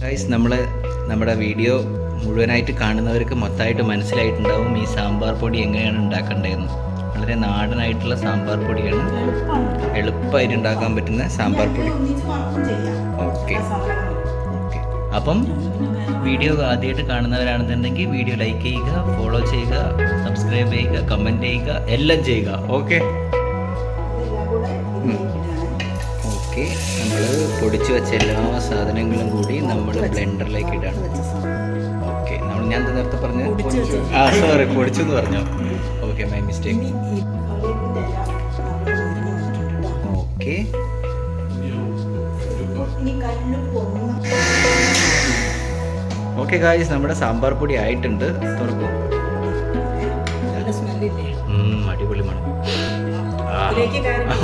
Guys നമ്മൾ നമ്മുടെ video മുഴുവനായിട്ട് കാണുന്നവർക്ക് മൊത്തമായിട്ട് മനസ്സിലായിട്ടുണ്ടാവും ഈ സാമ്പാർ പൊടി എങ്ങനെയാണ് ഉണ്ടാക്കേണ്ടതെന്ന്. വളരെ നാടനായിട്ടുള്ള സാമ്പാർ പൊടിയാണ്. എളുപ്പമായിട്ട് ഉണ്ടാക്കാൻ പറ്റുന്ന സാമ്പാർ പൊടി. ഓക്കെ. ഓക്കെ. അപ്പം വീഡിയോ ആദ്യമായിട്ട് കാണുന്നവരാണെന്നുണ്ടെങ്കിൽ വീഡിയോ ലൈക്ക് ചെയ്യുക ഫോളോ ചെയ്യുക സബ്സ്ക്രൈബ് ചെയ്യുക കമന്റ് ചെയ്യുക എല്ലാം ചെയ്യുക. ഓക്കെ? ഓക്കെ. നമ്മൾ പൊടിച്ചു വെച്ച എല്ലാ സാധനങ്ങളും കൂടി നമ്മൾ ബ്ലെൻഡറിലേക്ക് ഇടാണ്. ഓക്കെ നമ്മൾ ഞാൻ നേരത്തെ പറഞ്ഞു? ആ സോറി പൊടിച്ചെന്ന് പറഞ്ഞു. Okay my mistake okay okay guys നമ്മുടെ സാമ്പാർ പൊടി ആയിട്ടുണ്ട്. തുറക്കും. അടിപൊളി മണം.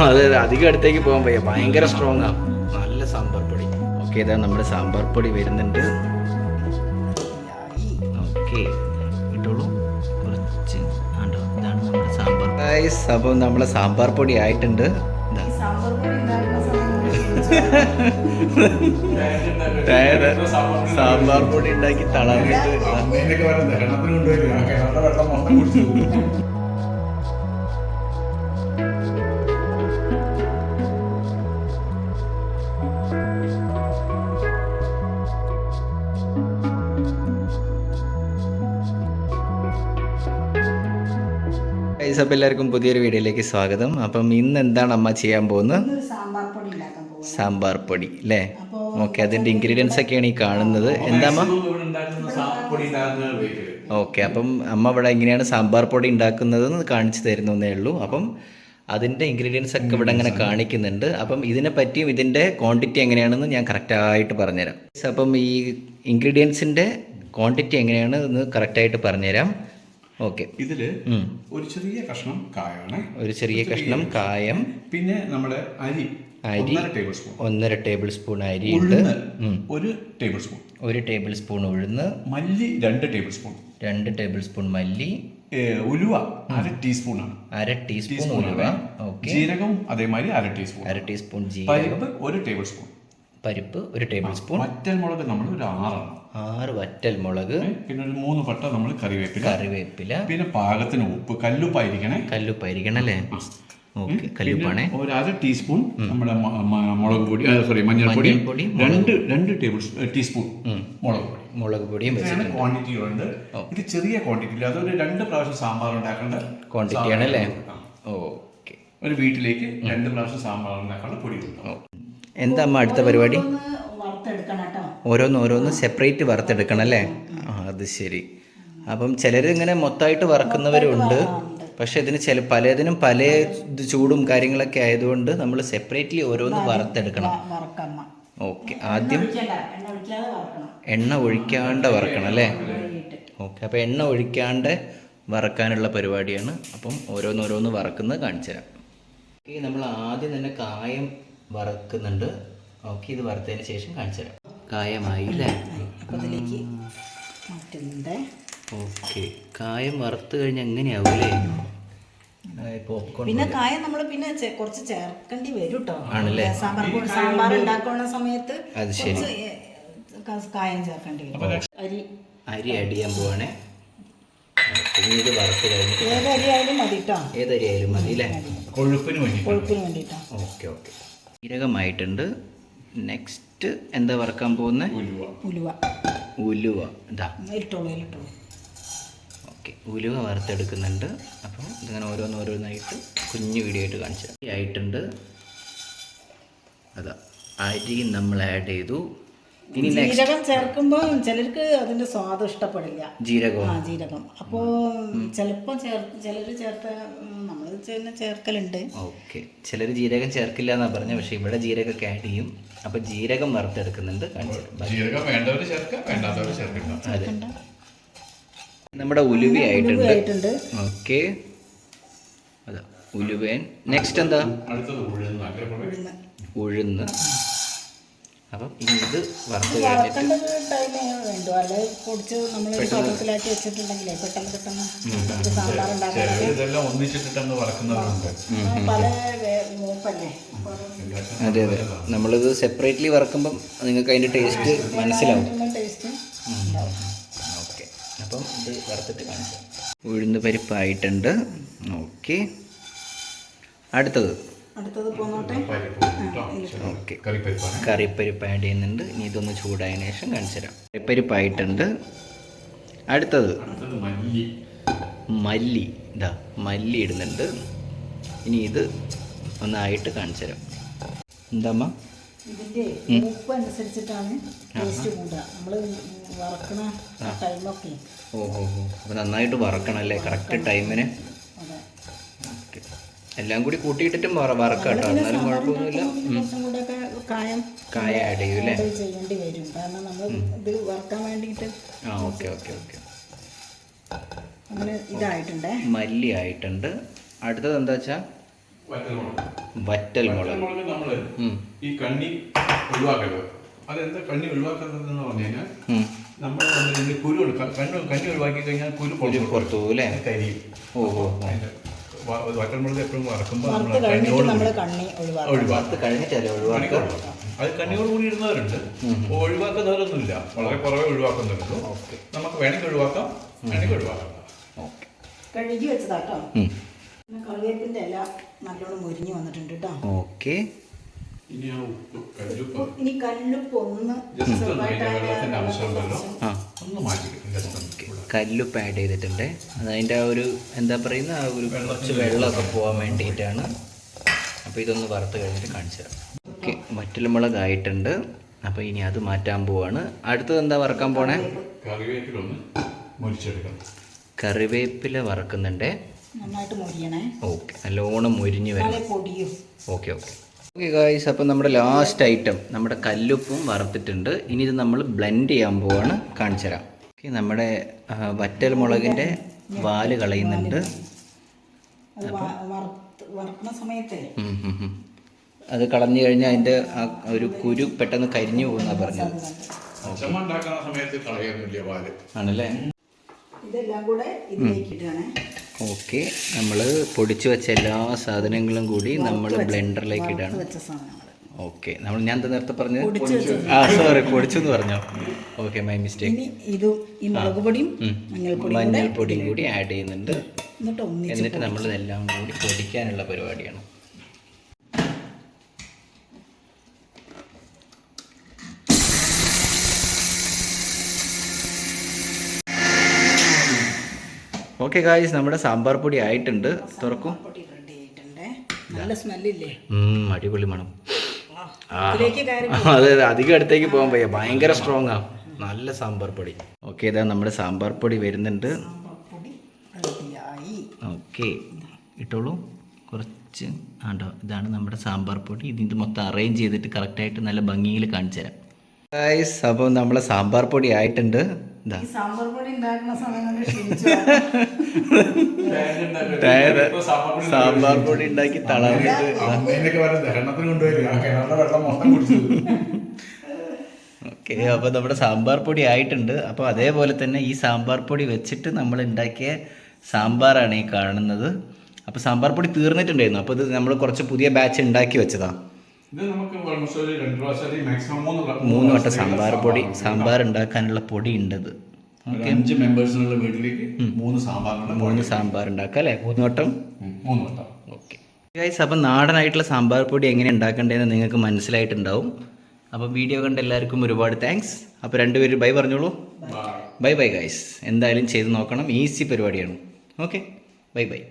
അതെ അതെ അധികം അടുത്തേക്ക് പോകാൻ പയ്യ ഭയങ്കര സ്ട്രോങ് ആ. നല്ല സാമ്പാർ പൊടി ഓക്കെ ഇതാ നമ്മുടെ സാമ്പാർ പൊടി വരുന്നുണ്ട്. ഓക്കെ ഇട്ടോളൂ. കുറച്ച് ആണ്ടോ ഇതാണ് നമ്മുടെ സാമ്പാർ ഗായ്സ് അപ്പം നമ്മുടെ സാമ്പാർ പൊടി ആയിട്ടുണ്ട്. സാമ്പാർ പൊടി ഉണ്ടാക്കി തളർന്നിട്ട്. ഗൈസ് അപ്പം എല്ലാവർക്കും പുതിയൊരു വീഡിയോയിലേക്ക് സ്വാഗതം. അപ്പം ഇന്ന് എന്താണ് അമ്മ ചെയ്യാൻ പോകുന്നത്? സാമ്പാർ പൊടി ഉണ്ടാക്കാൻ പോകും സാമ്പാർ പൊടി അല്ലേ? ഓക്കെ അതിന്റെ ഇൻഗ്രീഡിയൻസ് ഒക്കെയാണ് ഈ കാണുന്നത്. എന്താ അമ്മ? ഓക്കെ അപ്പം അമ്മ ഇവിടെ എങ്ങനെയാണ് സാമ്പാർ പൊടി ഉണ്ടാക്കുന്നതെന്ന് കാണിച്ചു തരുന്നേ ഉള്ളൂ. അപ്പം അതിന്റെ ഇൻഗ്രീഡിയൻസ് ഒക്കെ ഇവിടെ അങ്ങനെ കാണിക്കുന്നുണ്ട്. അപ്പം ഇതിനെ പറ്റിയും ഇതിന്റെ ക്വാണ്ടിറ്റി എങ്ങനെയാണെന്ന് ഞാൻ കറക്റ്റായിട്ട് പറഞ്ഞുതരാം. അപ്പം ഈ ഇൻഗ്രീഡിയൻസിന്റെ ക്വാണ്ടിറ്റി എങ്ങനെയാണ് എന്ന് കറക്റ്റായിട്ട് പറഞ്ഞുതരാം. ഓക്കെ. ഇതിൽ ഒരു ചെറിയ കഷ്ണം കായാണ്. ഒരു ചെറിയ കഷ്ണം കായം. പിന്നെ നമ്മുടെ അരി. അരി. ഒന്നര ടേബിൾ സ്പൂൺ ഒന്നര ടേബിൾ സ്പൂൺ അരി ഉഴുന്ന്. ഒരു ടേബിൾ സ്പൂൺ ഒരു ടേബിൾ സ്പൂൺ ഉഴുന്ന്. മല്ലി രണ്ട് ടേബിൾ സ്പൂൺ രണ്ട് ടേബിൾ സ്പൂൺ മല്ലി. ഉലുവ അര ടീസ്പൂൺ ആണ്. അര ടീസ്പൂൺ ഉലുവ. ജീരകവും അതേമാതിരി അര ടീസ്പൂൺ അര ടീസ്പൂൺ ജീരകം. ഒരു ടേബിൾ സ്പൂൺ പരിപ്പ് ഒരു ടേബിൾ സ്പൂൺ വറ്റൽ മുളക് നമ്മൾ ഒരു ആറാണ്. ആറ് വറ്റൽ മുളക്. പിന്നെ ഒരു മൂന്ന് പട്ട നമ്മൾ കറിവേപ്പില. കറിവേപ്പില. പിന്നെ പാകത്തിന് ഉപ്പ് കല്ലുപ്പായിരിക്കണേ കല്ലുപ്പായിരിക്കണം അല്ലേ? ഓക്കെ കല്ലുപ്പാണേ. ഒരു അര ടീസ്പൂൺ നമ്മുടെ മുളക് പൊടി സോറി മഞ്ഞൾപ്പൊടി. രണ്ട് രണ്ട് ടേബിൾ ടീസ്പൂൺ മുളക് പൊടി. മുളക് പൊടിയും ഇത്രയാണ് വെച്ചിട്ടുണ്ട്. ക്വാണ്ടിറ്റി ഉണ്ട് ഇത് ചെറിയ ക്വാണ്ടിറ്റി അതൊരു രണ്ട് പ്രാവശ്യം സാമ്പാർ ഉണ്ടാക്കേണ്ട ക്വാണ്ടിറ്റി ആണല്ലേ? ഓക്കെ. ഒരു വീട്ടിലേക്ക് രണ്ട് പ്രാവശ്യം സാമ്പാർ ഉണ്ടാക്കാനുള്ള പൊടി എന്താ അമ്മ അടുത്ത പരിപാടി? ഓരോന്ന് ഓരോന്ന് സെപ്പറേറ്റ് വറുത്തെടുക്കണം അല്ലേ? ആ അത് ശരി. അപ്പം ചിലർ ഇങ്ങനെ മൊത്തമായിട്ട് വറക്കുന്നവരുണ്ട്. പക്ഷെ ഇതിന് ചില പലതിനും പല ഇത് ചൂടും കാര്യങ്ങളൊക്കെ ആയതുകൊണ്ട് നമ്മൾ സെപ്പറേറ്റ്ലി ഓരോന്ന് വറുത്തെടുക്കണം. ഓക്കെ. ആദ്യം എണ്ണ ഒഴിക്കാണ്ട് വറക്കണം അല്ലേ. ഓക്കെ. അപ്പോൾ എണ്ണ ഒഴിക്കാണ്ട് വറക്കാനുള്ള പരിപാടിയാണ്. അപ്പം ഓരോന്നോരോന്ന് വറക്കുന്നത് കാണിച്ചു തരാം നമ്മൾ ആദ്യം തന്നെ കായം വറക്കുന്നുണ്ട്. ഓക്കെ ഇത് വറുത്തതിന് ശേഷം കാണിച്ചു തരാം കായമായി അല്ലേ മാറ്റുന്നുണ്ട്. ഓക്കെ കായം വറുത്ത് കഴിഞ്ഞാൽ എങ്ങനെയാവും അല്ലേ പിന്നെ കായം നമ്മൾ പിന്നെ കുറച്ച് ചേർക്കേണ്ടി വരും കേട്ടോ ആണല്ലേ? സാമ്പാർ സാമ്പാർ ഉണ്ടാക്കുന്ന സമയത്ത് അത് ശരി. കായം ചേർക്കേണ്ടി വരും. അരി. അരി ആഡ് ചെയ്യാൻ പോവാണേ ഇത് വറുത്ത് കഴിഞ്ഞിട്ട് ഏത് അരി ആയാലും മതി കേട്ടോ ഏതരി ആയാലും മതി അല്ലേ കൊഴുപ്പിന് വേണ്ടി കൊഴുപ്പിന് വേണ്ടിട്ടാ ഓക്കെ ഓക്കെ. ജീരകമായിട്ടുണ്ട് നെക്സ്റ്റ് എന്താ വറക്കാൻ പോകുന്നത് ഉലുവ. ഉലുവ. ഉലുവ. ഇതാ ഓക്കെ ഉലുവ വറുത്തെടുക്കുന്നുണ്ട്. അപ്പം ഇതിങ്ങനെ ഓരോന്നോരോന്നായിട്ട് കുഞ്ഞു വീഡിയോ ആയിട്ട് കാണിച്ചു ആയിട്ടുണ്ട്. അതാ. അരി നമ്മൾ ആഡ് ചെയ്തു. ഇനി ജീരകം ചേർക്കുമ്പോൾ ചിലർക്ക് അതിന്റെ സ്വാദം ഇഷ്ടപ്പെടില്ല. ജീരകം ആ ജീരകം. അപ്പോൾ ചിലപ്പോൾ ചേർ ചിലർ ചേർത്ത നമ്മൾ ചെയ്യുന്ന ചേർക്കലുണ്ട്. ഓക്കെ. ചിലർ ജീരകം ചേർക്കില്ല എന്നാ പറഞ്ഞത് പക്ഷേ ഇവിടെ ജീരകമൊക്കെ ആഡ് ചെയ്യും. അപ്പൊ ജീരകം വറുത്തെടുക്കുന്നുണ്ട്. കാണിച്ചു തരാം. ജീരകം വേണ്ടവർ ചേർക്കാം വേണ്ടാത്തവർ ചേർക്കണ്ട അതെ. നമ്മുടെ ഉലുവി ആയിട്ടുണ്ട്. ആയിട്ടുണ്ട്. ഓക്കെ. അതാ ഉലുവേൻ. നെക്സ്റ്റ് എന്താ? അടുത്തത് ഉഴുന്ന്. അങ്ങനെ ഉഴുന്ന്. അപ്പം ഇനി ഇത് വറുത്ത് കഴിഞ്ഞിട്ട് അത് അതെ. നമ്മളിത് സെപ്പറേറ്റ്ലി വറക്കുമ്പം നിങ്ങൾക്ക് അതിന്റെ ടേസ്റ്റ് മനസ്സിലാവും. ഓക്കെ. അപ്പം ഇത് വറുത്തിട്ട് കാണിക്കാം. ഉഴുന്ന് പരിപ്പായിട്ടുണ്ട്. ഓക്കെ. അടുത്തത്. അടുത്തത് പോന്നോട്ടെ? ഓക്കെ. കറിപ്പരിപ്പ് ആഡ് ചെയ്യുന്നുണ്ട്. ഇനി ഇതൊന്ന് ചൂടായ ശേഷം കാണിച്ചു തരാം. കറിപ്പരിപ്പായിട്ടുണ്ട്. അടുത്തത് മല്ലി. മല്ലി. ഇതാ മല്ലി ഇടുന്നുണ്ട്. ഇനി ഇത് ഒന്നായിട്ട് കാണിച്ചു തരാം. എന്താമ്മ? ഇതിന്റെ ഉപ്പ് അനുസരിച്ചിട്ടാണ് ടേസ്റ്റ് കൂടുക. നമ്മൾ വറക്കണ ടൈമൊക്കെ ഓ ഓ ഓ. അപ്പോൾ നന്നായിട്ട് വറക്കണം അല്ലേ? കറക്റ്റ് ടൈമിന് എല്ലാം കൂടി കൂട്ടിയിട്ടിട്ടും വറ വറക്കാം കേട്ടോ. എന്നാലും കുഴപ്പമൊന്നുമില്ല. കായം ആഡ് ചെയ്യും അല്ലേ? add ചെയ്യേണ്ടി വരും. കാരണം നമ്മൾ ഇത് വറക്കാൻ വേണ്ടിയിട്ട് ആ ഓക്കെ ഓക്കെ ഓക്കെ. അങ്ങനെ ഇതായിട്ടുണ്ടേ. മല്ലി ആയിട്ടുണ്ട്. അടുത്തത് എന്താ വെച്ചാൽ വറ്റൽമുളക്. വറ്റൽ മുളക്. ഈ കണ്ണി ഒഴിവാക്കരുത്. അതെന്താ കണ്ണി ഒഴിവാക്കുന്നതെന്ന് പറഞ്ഞു കഴിഞ്ഞാൽ. നമ്മൾ കുരു കണ്ണു കണ്ണി ഒഴിവാക്കി കഴിഞ്ഞാൽ കുരു പുറത്തു അല്ലേ? കരിയും. ഓ ഓ വറ്റൽമുളക് എപ്പോഴും വറക്കുമ്പോൾ നമ്മൾ കണ്ണിയോട് നമ്മൾ കണ്ണി ഒഴിവാക്കും. ഒഴിവാക്കും. വറുത്ത് കഴിഞ്ഞിട്ടല്ലേ ഒഴിവാക്കുക അത് കണ്ണിയോട് കൂടി ഇടുന്നവരുണ്ട്. ഒഴിവാക്കുന്നവരൊന്നുമില്ല. വളരെ കുറവേ ഒഴിവാക്കുന്നുള്ളൂ. ഓക്കെ. നമുക്ക് വേണമെങ്കിൽ ഒഴിവാക്കാം. വേണമെങ്കിൽ ഒഴിവാക്കാം. കഴുകി വെച്ചതാട്ടോ. കറിവേപ്പിന്റെ ഇല നല്ലോണം മുരിഞ്ഞു വന്നിട്ടുണ്ട് കേട്ടോ ഓക്കെ. ഇനി കല്ലുപ്പ്. ഒന്ന് ചെറുതായിട്ട് ഒന്ന് മാറ്റി. കല്ലുപ്പ് ആഡ് ചെയ്തിട്ടുണ്ട്. അതതിന്റെ ആ ഒരു എന്താ പറയുന്ന ആ ഒരു കുറച്ച് വെള്ളമൊക്കെ പോകാൻ വേണ്ടിയിട്ടാണ്. അപ്പോൾ ഇതൊന്ന് വറുത്ത് കഴിഞ്ഞിട്ട് കാണിച്ചു തരാം. ഓക്കെ വറ്റൽമുളക് ആയിട്ടുണ്ട് അപ്പോൾ ഇനി അത് മാറ്റാൻ പോവാണ്. അടുത്തത് എന്താ വറക്കാൻ പോണേ? കറിവേപ്പില വറക്കുന്നുണ്ട്. നന്നായിട്ട് മുരിയണേ. ഓക്കെ നല്ലോണം മുരിഞ്ഞ് വരും. Okay okay. ഓക്കെ ഗായ്സ് അപ്പം നമ്മുടെ ലാസ്റ്റ് ഐറ്റം നമ്മുടെ കല്ലുപ്പും വറുത്തിട്ടുണ്ട്. ഇനി ഇത് നമ്മൾ ബ്ലെൻഡ് ചെയ്യാൻ പോവാണ്. കാണിച്ചു തരാം. ഓക്കെ നമ്മുടെ വറ്റൽ മുളകിന്റെ വാൽ കളയുന്നുണ്ട്. അത് കളഞ്ഞു കഴിഞ്ഞാൽ അതിന്റെ ആ ഒരു കുരു പെട്ടെന്ന് കരിഞ്ഞു പോകുന്ന പറഞ്ഞത്. ആണല്ലേ? ഇതെല്ലാം കൂടെ ഇതിലേക്ക് ഇടുകയാണേ. ഓക്കെ നമ്മൾ പൊടിച്ചു വെച്ച എല്ലാ സാധനങ്ങളും കൂടി നമ്മൾ ബ്ലെൻഡറിലേക്ക് ഇടാണ്. ഓക്കെ നമ്മൾ ഞാൻ എന്താ നേരത്തെ പറഞ്ഞത്? പൊടിച്ച് ആ സോറി പൊടിച്ചു എന്ന് പറഞ്ഞോ? ഓക്കെ മൈ മിസ്റ്റേക്ക് ഇനി ഇതും ഈ മുളക് പൊടിയും മഞ്ഞൾപ്പൊടിയും കൂടെ കൂടി ആഡ് ചെയ്യുന്നുണ്ട്. എന്നിട്ട് എന്നിട്ട് നമ്മൾ ഇതെല്ലാം കൂടി പൊടിക്കാനുള്ള പരിപാടിയാണ്. ഓക്കെ ഗായ്സ് നമ്മുടെ സാമ്പാർ പൊടി ആയിട്ടുണ്ട്. തുറക്കും. നല്ല സ്മെല്ലില്ലേ? അടിപൊളി മണം. അതെ അതെ അധികം അടുത്തേക്ക് പോകാൻ പയ്യ ഭയങ്കര സ്ട്രോങ് ആ. നല്ല സാമ്പാർ പൊടി. ഓക്കെ ഇതാ നമ്മുടെ സാമ്പാർ പൊടി വരുന്നുണ്ട്. ഓക്കെ ഇട്ടോളൂ. കുറച്ച് ആണ്ടോ ഇതാണ് നമ്മുടെ സാമ്പാർ പൊടി. ഇത് മൊത്തം അറേഞ്ച് ചെയ്തിട്ട് കറക്റ്റായിട്ട് നല്ല ഭംഗിയിൽ കാണിച്ചു തരാം അപ്പം അപ്പോൾ നമ്മളെ സാമ്പാർ പൊടി ആയിട്ടുണ്ട്. ഈ സാമ്പാർ പൊടി ഉണ്ടാക്കി. തളർന്നിട്ട് ഓക്കെ അപ്പോൾ നമ്മുടെ സാമ്പാർ പൊടി ആയിട്ടുണ്ട്. അപ്പോൾ അതേപോലെ തന്നെ ഈ സാമ്പാർ പൊടി വെച്ചിട്ട് നമ്മൾ ഉണ്ടാക്കിയ സാമ്പാറാണ് ഈ കാണുന്നത്. അപ്പോൾ സാമ്പാർ പൊടി തീർന്നിട്ടുണ്ടായിരുന്നു. അപ്പോൾ ഇത് നമ്മൾ കുറച്ച് പുതിയ ബാച്ച് ഉണ്ടാക്കി വെച്ചതാണ് ഇത് നമുക്ക് ഓൾമോസ്റ്റ് ഒരു രണ്ട് പ്രാവശ്യം മാക്സിമം മൂന്ന് മൂന്ന് വട്ടം സാമ്പാർ പൊടി സാമ്പാർ ഉണ്ടാക്കാനുള്ള പൊടി ഉണ്ടത്. അഞ്ച് മെമ്പേഴ്സിനുള്ള വീട്ടിലേക്ക് മൂന്ന് സാമ്പാർ മൂന്ന് സാമ്പാർ ഉണ്ടാക്കാം അല്ലേ? മൂന്ന് വട്ടം? മൂന്ന് വട്ടം. ഓക്കെ. ഗൈസ് അപ്പം നാടനായിട്ടുള്ള സാമ്പാർ പൊടി എങ്ങനെ ഉണ്ടാക്കേണ്ടതെന്ന് നിങ്ങൾക്ക് മനസ്സിലായിട്ടുണ്ടാവും. അപ്പം വീഡിയോ കണ്ട എല്ലാവർക്കും ഒരുപാട് താങ്ക്സ് അപ്പോൾ രണ്ടുപേരും ബൈ പറഞ്ഞോളൂ. ബൈ ബൈ ഗൈസ് എന്തായാലും ചെയ്ത് നോക്കണം. ഈസി പരിപാടിയാണ്. Okay bye bye